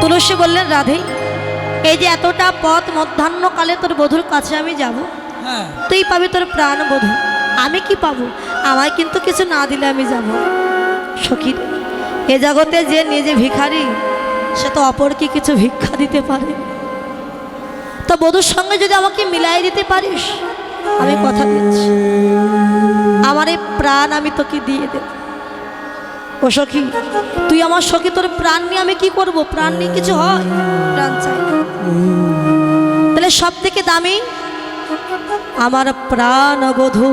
তুলসী বললেন রাধে এই যে এতটা পথ মধ্যাহ্নকালে তোর বধুর কাছে আমি যাব হ্যাঁ। তুই পাবি তোর প্রাণ বধূ আমি কি পাবো? আমায় কিন্তু কিছু না দিলে আমি যাব। সখী এ জগতে যে নিজে ভিখারি সে তো অপরকে কিছু ভিক্ষা দিতে পারে। তো বধুর সঙ্গে যদি আমাকে মিলাই দিতে পারিস আমি কথা দিচ্ছি। আমার এই প্রাণ আমি তোকে দিয়ে দেব। ও সখী, তুই আমার সখী, তোর প্রাণ নিয়ে আমি কি করব? প্রাণ নিয়ে কিছু হয়? প্রাণ চাই। তাহলে সব থেকে দামি? আমার প্রাণ বধূ।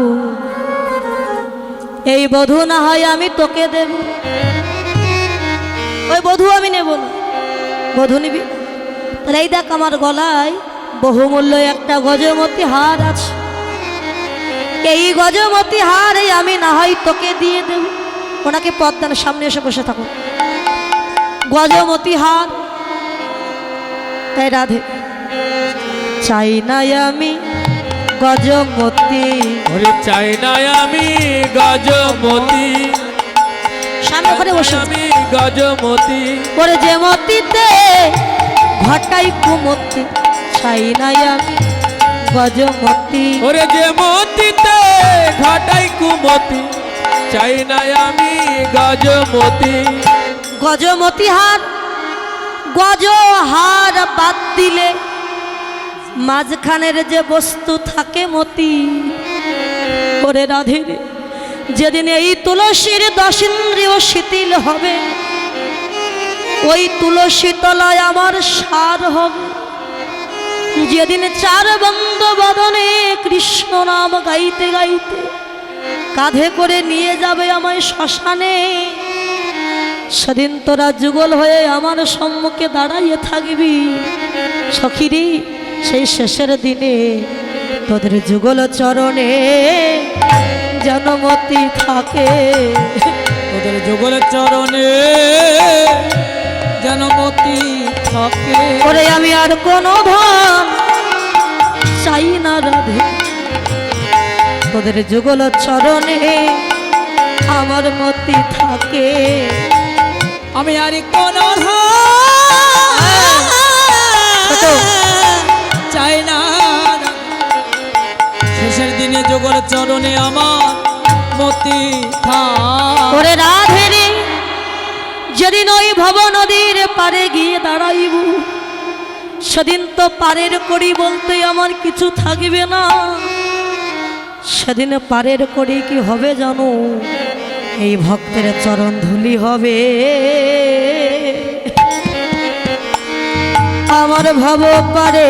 এই বধূ না হয় আমি তোকে দেব। ওই বধূ আমি নেব না। বধূ নিবি? তাহলে এই দেখ আমার গলায় বহুমূল্য একটা গজমতি হার আছে। এই গজমতি হার আমি না হয় তোকে দিয়ে দেব। ওনাকে পদ্মার সামনে এসে বসে থাকো। গজমতি হার তাই রাধে। চাই না আমি গজমতি চাই না আমি গজমতি সামনে করে বসে। আমি গজমতি ওরে যে মতিতে ঘটাই কুমতি চাই না আমি গজমতি ওরে যে মতিতে ঘাটাই কুমতি। চাই না আমি গজমতি। গজমতি হার গজ হার বাদ দিলে মাঝখানের যে বস্তু থাকে মতি। ওরে রাধে, যেদিন এই তুলসীর দশিন্দ্রিয় শিথিল হবে, ওই তুলসী তলায় আমার সার হবে। যেদিন চার বন্ধ বদনে কৃষ্ণ নাম গাইতে গাইতে কাঁধে করে নিয়ে যাবে আমায় শ্মশানে। সেদিন তোরা যুগল হয়ে আমার সম্মুখে দাঁড়াইয়ে থাকবি। সখিরি সেই শেষের দিনে তোদের যুগল চরণে জনমতি থাকে। তোদের যুগলের চরণে জনমতি থাকে। ওরে আমি আর কোনো ধন তোদের যুগল চরণে আমার মতি থাকে। আমি আর কোন। চাই না। শেষের দিনে যোগল চরণে আমার মতি থাক। রাধে রে যেদিন ওই ভব নদীর পারে গিয়ে দাঁড়াইব সেদিন তো পারের করি বলতে আমার কিছু থাকবে না। সেদিন পারের করি কি হবে জানো? এই ভক্তের চরণ ধুলি হবে। আমার ভব পারে।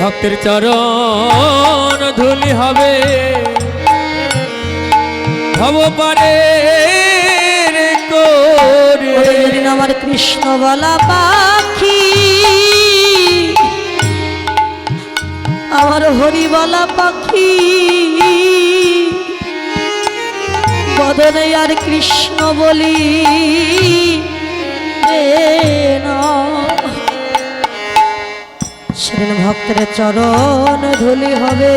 ভক্তের চরণ ধুলি হবে। ভব পারে। আমার কৃষ্ণ বলা পাখি, আমার হরি বলা পাখি, বদনে আর কৃষ্ণ বলি। সেদিন ভক্তের চরণ ধুলি হবে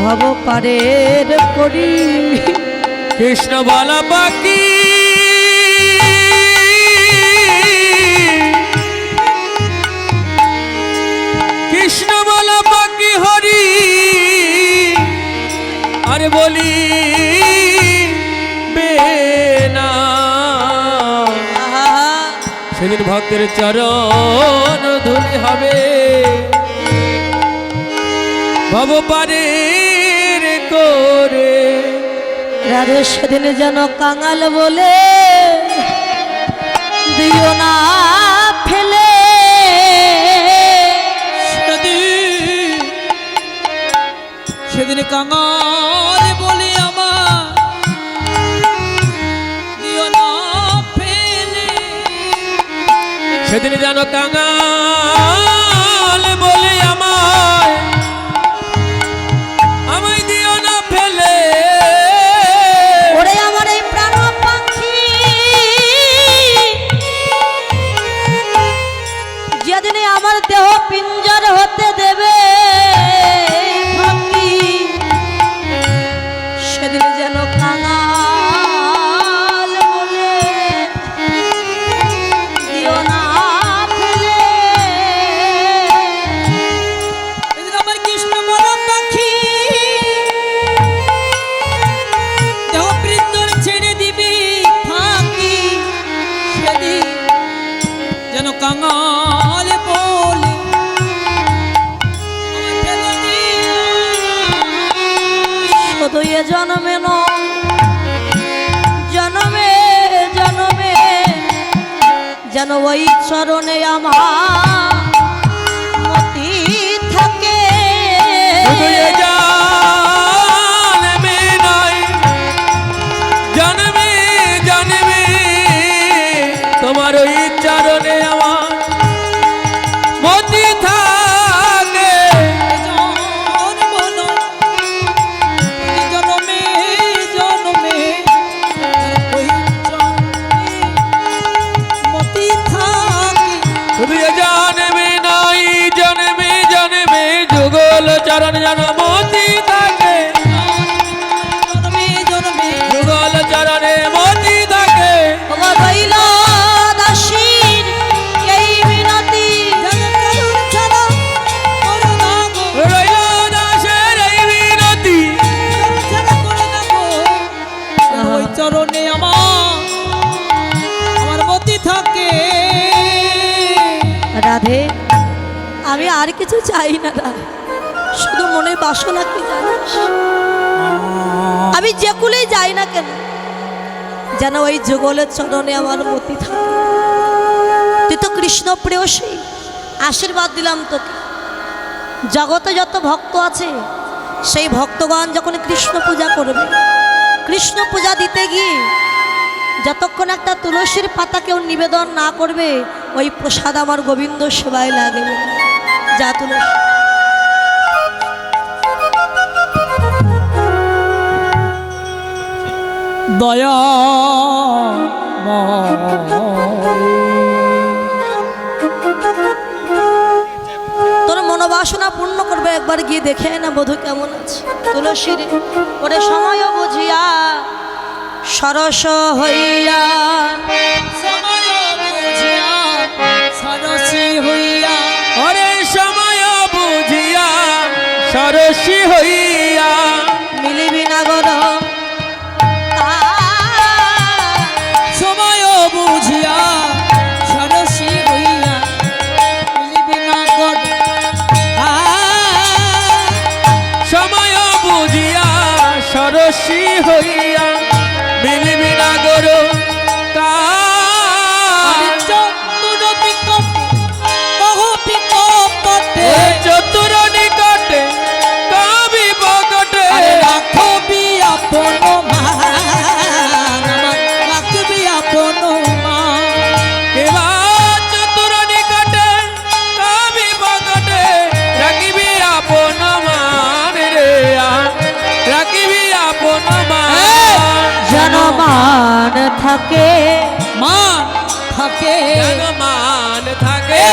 ভব পারের করি কৃষ্ণ বলা বাকি বলি বেনা সেদিন ভক্তের চরণ ধুলি হবে। ভব পারে করে। রাধে সেদিন যেন কাঙাল বলে দিও না ফেলে। সেদিন সেদিন কাঙাল সেদিন জানো কাঙাল বলে আমায় আমায় দিও না ফেলে। ওরে আমার এই প্রাণ পাখি যেদিনে আমার দেহ পিঞ্জর হতে দেবে এ জন্মে ন। জন্মে জন্মে যেন ওই চরণে আমার মতি থাকে। রাধে আমি আর কিছু চাই না রাধে শুধু মনে বাসনা কি জানিস? আমি যে কুলেই যাই না কেন, যেন ওই যুগলের চরণে আমার মতি থাকে। তুই তো কৃষ্ণ প্রেয়সী, আশীর্বাদ দিলাম তোকে। জগতে যত ভক্ত আছে, সেই ভক্তগণ যখন কৃষ্ণ পূজা করবে, কৃষ্ণ পূজা দিতে গিয়ে যতক্ষণ একটা তুলসীর পাতা কেউ নিবেদন না করবে ওই প্রসাদ আমার গোবিন্দ সেবায় লাগে। যা তুলসী দয়া তোর মনোবাসনা পূর্ণ করবে একবার গিয়ে দেখে না বধূ কেমন আছে। তুলসীর ওরে সময় বুঝিয়া সরস হইয়া সরসী হইয়া অরে সময় বুঝিয়া সরসী হইয়া। মিলিবি নাগর সময় বুঝিয়া সরসী হইয়া মিলিবি না সময় বুঝিয়া সরসী হইয়া মিলিবি জনমান থাকে মান থাকে মান থাকে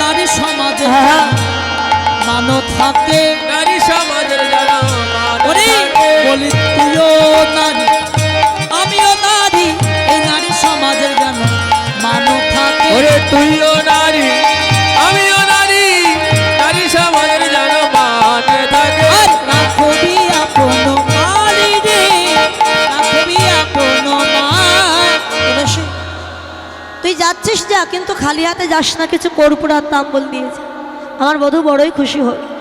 নারী সমাজে। মানো থাকে নারী সমাজের মান। বলি তুইও নারী আমিও নারী এই নারী সমাজের যেন মানো থাকে তুইও নারী তুই যাচ্ছিস যা, কিন্তু খালি হাতে যাস না, কিছু কর্পূরার তাম্বল দিয়েছে আমার বধূ বড়ই খুশি হয়